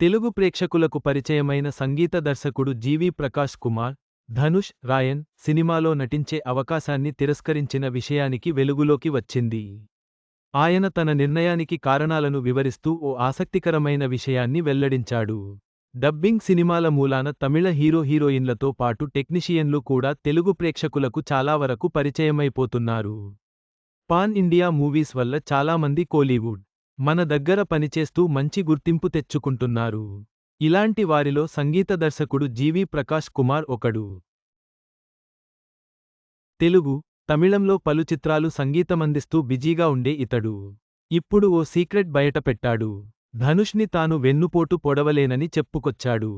తెలుగు ప్రేక్షకులకు పరిచయమైన సంగీత దర్శకుడు జీవి ప్రకాష్ కుమార్ ధనుష్ రాయన్ సినిమాలో నటించే అవకాశాన్ని తిరస్కరించిన విషయానికి వెలుగులోకి వచ్చింది. ఆయన తన నిర్ణయానికి కారణాలను వివరిస్తూ ఓ ఆసక్తికరమైన విషయాన్ని వెల్లడించాడు. డబ్బింగ్ సినిమాల మూలాన తమిళ హీరో హీరోయిన్లతో పాటు టెక్నీషియన్లు కూడా తెలుగు ప్రేక్షకులకు చాలా వరకు పరిచయమైపోతున్నారు. పాన్ ఇండియా మూవీస్ వల్ల చాలామంది కోలీవుడ్ మన దగ్గర పనిచేస్తూ మంచి గుర్తింపు తెచ్చుకుంటున్నారు. ఇలాంటి వారిలో సంగీత దర్శకుడు జీవి ప్రకాష్ కుమార్ ఒకడు. తెలుగు తమిళంలో పలు చిత్రాలు సంగీతమందిస్తూ బిజీగా ఉండే ఇతడు. ఇప్పుడు ఓ సీక్రెట్ బయటపెట్టాడు. ధనుష్ని తాను వెన్నుపోటు పొడవలేనని చెప్పుకొచ్చాడు.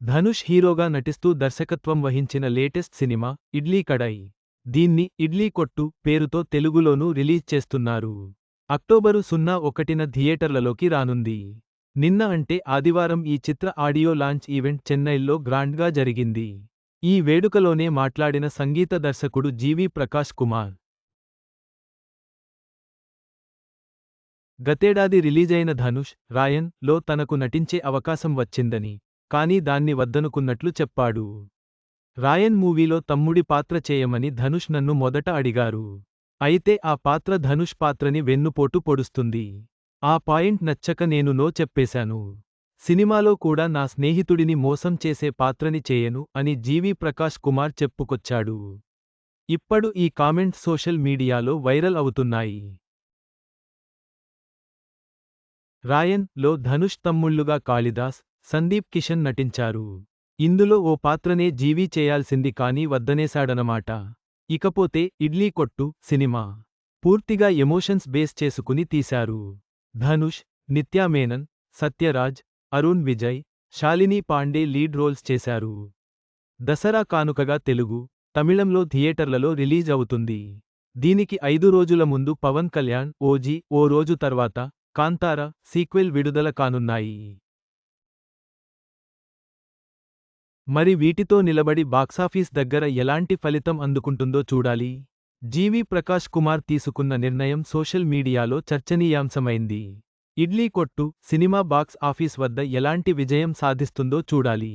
ధనుష్ హీరోగా నటిస్తూ దర్శకత్వం వహించిన లేటెస్ట్ సినిమా ఇడ్లీ కడాయి. దీన్ని ఇడ్లీ కొట్టు పేరుతో తెలుగులోనూ రిలీజ్ చేస్తున్నారు. అక్టోబరు సున్నా ఒకటిన థియేటర్లలోకి రానుంది. నిన్న అంటే ఆదివారం ఈ చిత్ర ఆడియో లాంచ్ ఈవెంట్ చెన్నైలో గ్రాండ్గా జరిగింది. ఈ వేడుకలోనే మాట్లాడిన సంగీత దర్శకుడు జీవి ప్రకాష్ కుమార్. గతేడాది రిలీజైన ధనుష్ రాయన్లో తనకు నటించే అవకాశం వచ్చిందని కానీ దాన్ని వద్దనుకున్నట్లు చెప్పాడు. రాయన్ మూవీలో తమ్ముడి పాత్ర చేయమని ధనుష్ నన్ను మొదట అడిగారు. అయితే ఆ పాత్ర ధనుష్ పాత్రని వెన్నుపోటు పొడుస్తుంది. ఆ పాయింట్ నచ్చక నేను నో చెప్పేశాను. సినిమాలో కూడా నా స్నేహితుడిని మోసం చేసే పాత్రని చేయను అని జీవి ప్రకాష్ కుమార్ చెప్పుకొచ్చాడు. ఇప్పుడు ఈ కామెంట్ సోషల్ మీడియాలో వైరల్ అవుతున్నాయి. రాయన్లో ధనుష్ తమ్ముళ్ళుగా కాళిదాస్ సందీప్ కిషన్ నటించారు. ఇందులో ఓ పాత్రనే జీవీ చేయాల్సింది కానీ వద్దనేశాడనమాట. ఇకపోతే ఇడ్లీ కొట్టు సినిమా. పూర్తిగా ఎమోషన్స్ బేస్ చేసుకుని తీశారు. ధనుష్ నిత్యామేనన్ సత్యరాజ్ అరుణ్ విజయ్ శాలిని పాండే లీడ్ రోల్స్ చేశారు. దసరా కానుకగా తెలుగు తమిళంలో థియేటర్లలో రిలీజ్ అవుతుంది. దీనికి ఐదు రోజుల ముందు పవన్ కళ్యాణ్ ఓజీ ఓ రోజు తర్వాత కాంతార సీక్వెల్ విడుదల కానున్నాయి. మరి వీటితో నిలబడి బాక్సాఫీస్ దగ్గర ఎలాంటి ఫలితం అందుకుంటుందో చూడాలి. జీవి ప్రకాష్ కుమార్ తీసుకున్న నిర్ణయం సోషల్ మీడియాలో చర్చనీయాంశమైంది. ఇడ్లీ కొట్టు సినిమా బాక్స్ ఆఫీస్ వద్ద ఎలాంటి విజయం సాధిస్తుందో చూడాలి.